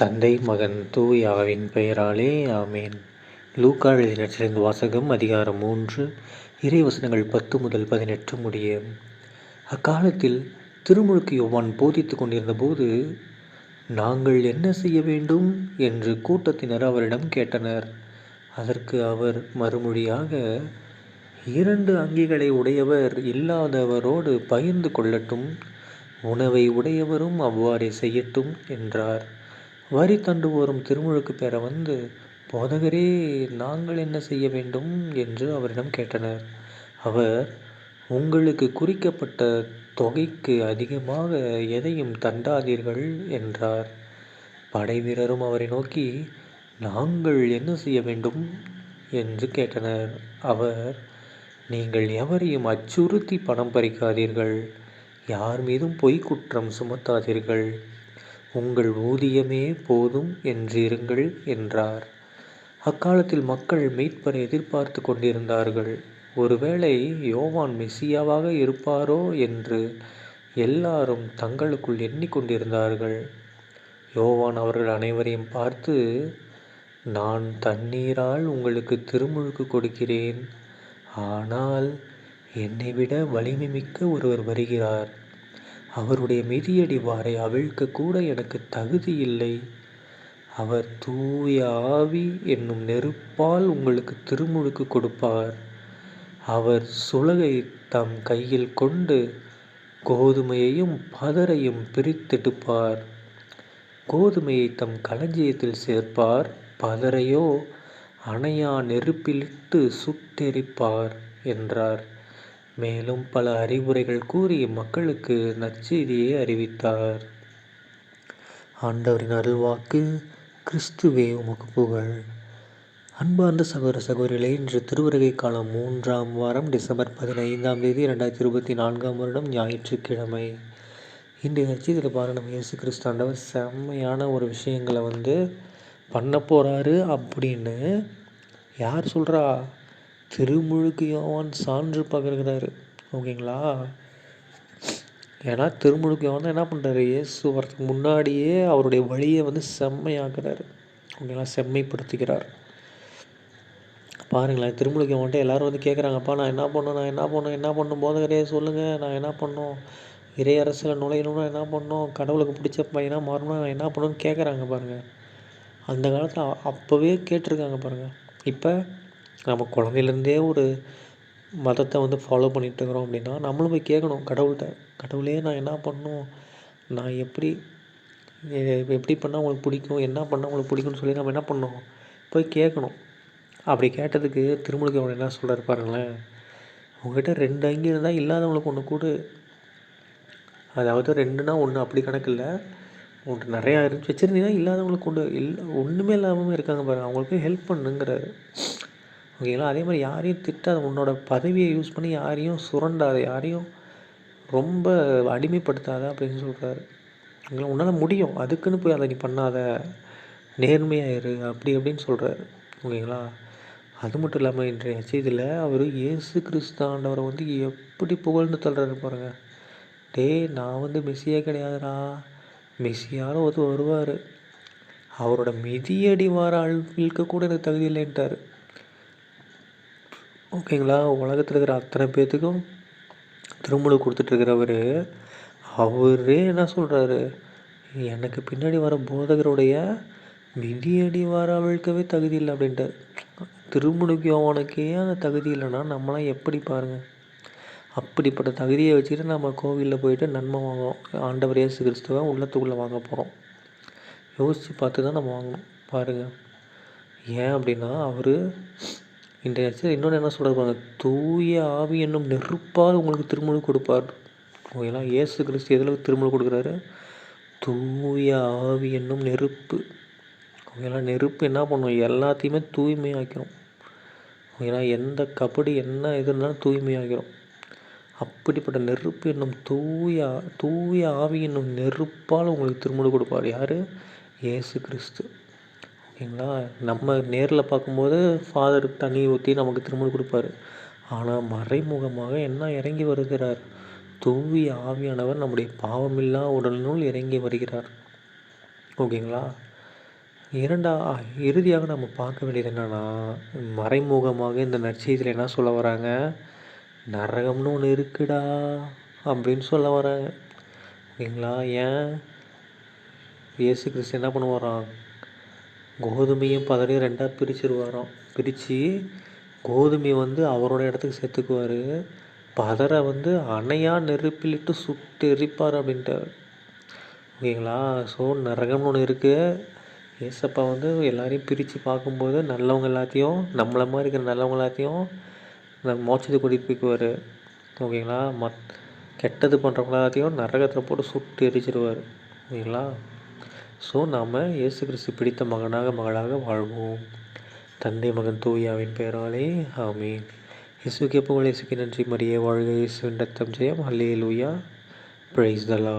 தந்தை மகன் தூய் ஆவின் பெயராலே ஆமேன். லூக்கா எழுதினத்திலிருந்து வாசகம் அதிகாரம் மூன்று இறைவசனங்கள் பத்து முதல் பதினெட்டு முடிய. அக்காலத்தில் திருமுழுக்கு யோவான் போதித்து கொண்டிருந்த போது நாங்கள் என்ன செய்ய வேண்டும்? என்று கூட்டத்தினர் அவரிடம் கேட்டனர். அதற்கு அவர் மறுமொழியாக இரண்டு அங்கிகளை உடையவர் இல்லாதவரோடு பகிர்ந்து கொள்ளட்டும். உணவை உடையவரும் அவ்வாறே செய்யட்டும் என்றார். வரி தண்டு ஓரும் திருமுழுக்கு பெற வந்து போதகரே நாங்கள் என்ன செய்ய வேண்டும்? என்று அவரிடம் கேட்டனர். அவர் உங்களுக்கு குறிக்கப்பட்ட தொகைக்கு அதிகமாக எதையும் தண்டாதீர்கள் என்றார். படை வீரரும் அவரை நோக்கி நாங்கள் என்ன செய்ய வேண்டும்? என்று கேட்டனர். அவர் நீங்கள் எவரையும் அச்சுறுத்தி பணம் பறிக்காதீர்கள். யார் மீதும் பொய்க்குற்றம் சுமத்தாதீர்கள். உங்கள் ஊதியமே போதும் என்றிருங்கள் என்றார். அக்காலத்தில் மக்கள் மீட்பரை எதிர்பார்த்து கொண்டிருந்தார்கள். ஒருவேளை யோவான் மெஸ்ஸியாவாக இருப்பாரோ என்று எல்லாரும் தங்களுக்குள் எண்ணிக்கொண்டிருந்தார்கள் யோவான் அவர்கள் அனைவரையும் பார்த்து நான் தண்ணீரால் உங்களுக்கு திருமுழுக்கு கொடுக்கிறேன். ஆனால் என்னை விட வலிமை மிக்க ஒருவர் வருகிறார். அவருடைய மிதியடி வாரை அவிழ்க்க கூட எனக்கு தகுதி இல்லை அவர் தூய ஆவி என்னும் நெருப்பால் உங்களுக்கு திருமுழுக்கு கொடுப்பார். அவர் சுலகை தம் கையில் கொண்டு கோதுமையையும் பதரையும் பிரித்தெடுப்பார். கோதுமையை தம் களஞ்சியத்தில் சேர்ப்பார். பதரையோ அணையா நெருப்பிலிட்டு சுட்டெரிப்பார் என்றார். மேலும் பல அறிவுரைகள் கூறி மக்களுக்கு நற்செய்தியை அறிவித்தார். ஆண்டவரின் அருள்வாக்கு கிறிஸ்துவே உமக்கு புகழ். அன்பார்ந்த சகோதர சகோதரிகளே இன்று திருவருகை காலம் மூன்றாம் வாரம் டிசம்பர் பதினைந்தாம் தேதி ரெண்டாயிரத்தி இருபத்தி நான்காம் வருடம் ஞாயிற்றுக்கிழமை. இன்றைய பாருங்க நம்ம இயேசு கிறிஸ்து ஆண்டவர் செம்மையான ஒரு விஷயங்களை வந்து பண்ண போகிறாரு அப்படின்னு யார் சொல்கிறா திருமுழுக்கு யோவான் சான்று பகர்கிறாரு. ஓகேங்களா? ஏன்னா திருமுழுக்கு யோவான் என்ன பண்ணுறாரு இயேசு வரதுக்கு முன்னாடியே அவருடைய வழியை வந்து செம்மையாக்குறாரு. ஓகேங்களா? செம்மைப்படுத்துகிறார். பாருங்களேன் திருமுழுக்கு யோவான்ட்டு எல்லோரும் வந்து கேட்குறாங்கப்பா நான் என்ன பண்ணணும்? நான் என்ன பண்ணணும்? என்ன பண்ணும்? போதகரையே சொல்லுங்கள் நான் என்ன பண்ணணும்? இறை அரசில் நுழையணும்னா என்ன பண்ணணும்? கடவுளுக்கு பிடிச்ச பையனாக மாறணும்னா நான் என்ன பண்ணணும்னு கேட்குறாங்க பாருங்கள் அந்த காலத்தில் அப்போவே கேட்டிருக்காங்க பாருங்கள் இப்போ நம்ம குழந்தையிலேருந்தே ஒரு மதத்தை வந்து ஃபாலோ பண்ணிகிட்டு இருக்கிறோம் அப்படின்னா நம்மளும் போய் கேட்கணும் கடவுள்கிட்ட கடவுளே நான் என்ன பண்ணணும்? நான் எப்படி எப்படி பண்ணால் உங்களுக்கு பிடிக்கும்? என்ன பண்ணால் உங்களுக்கு பிடிக்கும்னு சொல்லி நம்ம என்ன பண்ணோம் போய் கேட்கணும். அப்படி கேட்டதுக்கு திருமுழுக்கு அவன் என்ன சொல்கிறாரு பாருங்களேன். உங்ககிட்ட ரெண்டு அங்கி இருந்தால் இல்லாதவங்களுக்கு ஒன்று கூடு. அதாவது ரெண்டுனா ஒன்று அப்படி கணக்கு இல்லை. உன்ட்டு நிறையா இருந்துச்சு. வச்சுருந்தீங்கன்னா இல்லாதவங்களுக்கு கொண்டு இல்லை ஒன்றுமே இல்லாமல் இருக்காங்க பாருங்கள் அவங்களுக்கு ஹெல்ப் பண்ணுங்கிறாரு. ஓகேங்களா? அதே மாதிரி யாரையும் திட்டாத உன்னோட பதவியை யூஸ் பண்ணி யாரையும் சுரண்டாத யாரையும் ரொம்ப அடிமைப்படுத்தாத அப்படின்னு சொல்கிறாரு ஓகேங்களா? உன்னால் முடியும். அதுக்குன்னு போய் அதை நீ பண்ணாத. நேர்மையாக இரு. அப்படி அப்படின்னு சொல்கிறாரு ஓகேங்களா? அது மட்டும் இல்லாமல் இன்றைய செய்தியில் அவர் இயேசு கிறிஸ்து ஆண்டவரை வந்து எப்படி புகழ்ந்து தள்ளுறாரு பாருங்கள் டேய் நான் வந்து மெஸ்ஸியே கிடையாதுடா. மெஸ்ஸியாலும் ஒரு வருவார். அவரோட மிதியடி வார அழுக்க கூட எனக்கு தகுதி இல்லைன்ட்டார். ஓகேங்களா? உலகத்தில் இருக்கிற அத்தனை பேர்த்துக்கும் திருமுழு கொடுத்துட்ருக்கிறவர் அவரே என்ன சொல்கிறாரு எனக்கு பின்னாடி வர போதகருடைய மிதியடி வர அவிழ்க்கவே தகுதி இல்லை அப்படின்ட்டு. திருமுழுக்கு அவனுக்கே அந்த தகுதி இல்லைன்னா நம்மளாம் எப்படி பாருங்கள் அப்படிப்பட்ட தகுதியை வச்சுட்டு நம்ம கோவிலில் போயிட்டு நன்மை வாங்குவோம் ஆண்டவர் இயேசு கிறிஸ்துவை உள்ளத்துக்குள்ளே வாங்க போகிறோம் யோசித்து பார்த்து தான் நம்ம வாங்கணும். பாருங்கள் ஏன் அப்படின்னா அவர் இன்றைய இடத்துல இன்னொன்று என்ன சொல்கிறாங்க தூய ஆவி என்னும் நெருப்பால் உங்களுக்கு திருமுழு கொடுப்பார். எல்லாம் இயேசு கிறிஸ்து எதில் திருமுழு கொடுக்குறாரு? தூய ஆவி என்னும் நெருப்பு. ஓகேங்களா நெருப்பு என்ன பண்ணும்? எல்லாத்தையுமே தூய்மையாக்கிறோம். ஏன்னா எந்த கபடி என்ன இது இருந்தாலும் தூய்மையாகிறோம் அப்படிப்பட்ட நெருப்பு என்னும் தூய தூய ஆவி என்னும் நெருப்பால் உங்களுக்கு திருமுழு கொடுப்பார். யார்? இயேசு கிறிஸ்து. ஓகேங்களா நம்ம நேரில் பார்க்கும்போது ஃபாதருக்கு தண்ணி ஊற்றி நமக்கு திரும்ப கொடுப்பாரு. ஆனால் மறைமுகமாக என்ன இறங்கி வருகிறார்? தூவி ஆவியானவர் நம்முடைய பாவமில்லா உடலினுள் இறங்கி வருகிறார். ஓகேங்களா? இரண்டா இறுதியாக நம்ம பார்க்க வேண்டியது என்னென்னா மறைமுகமாக இந்த நற்செய்தியில் என்ன சொல்ல வராங்க? நரகம்னு ஒன்று இருக்குடா அப்படின்னு சொல்ல வராங்க. ஓகேங்களா? ஏன்? இயேசு கிறிஸ்து என்ன பண்ணுவாராம்? கோதுமையும் பதரையும் ரெண்டாக பிரிச்சிருவாராம். பிரித்து கோதுமை வந்து அவரோட இடத்துக்கு சேர்த்துக்குவார். பதரை வந்து அணையாக நெருப்பிலிட்டு சுட்டு எரிப்பார் அப்படின்ட்டார் ஓகேங்களா? ஸோ நரகம்னு ஒன்று இருக்குது ஏசப்பா வந்து எல்லாரையும் பிரித்து பார்க்கும்போது நல்லவங்க எல்லாத்தையும் நம்மளை மாதிரி இருக்கிற நல்லவங்க எல்லாத்தையும் மோச்சது கூட்டிகிட்டு போய்க்குவார். ஓகேங்களா? மத் கெட்டது பண்ணுறவங்க எல்லாத்தையும் நரகத்தில் போட்டு சுட்டு எரிச்சிருவார். ஓகேங்களா? ஸோ நாம் இயேசு கிறிஸ்து பிடித்த மகனாக மகளாக வாழ்வோம். தந்தை மகன் தூயாவின் பெயராலே ஆமீன். இயேசு எப்போ இயேசுக்கு நன்றி மரியே வாழ்க இயேசுவின் ரத்தம் ஜெயம். அல்லே லூயா பிரைஸ் தலா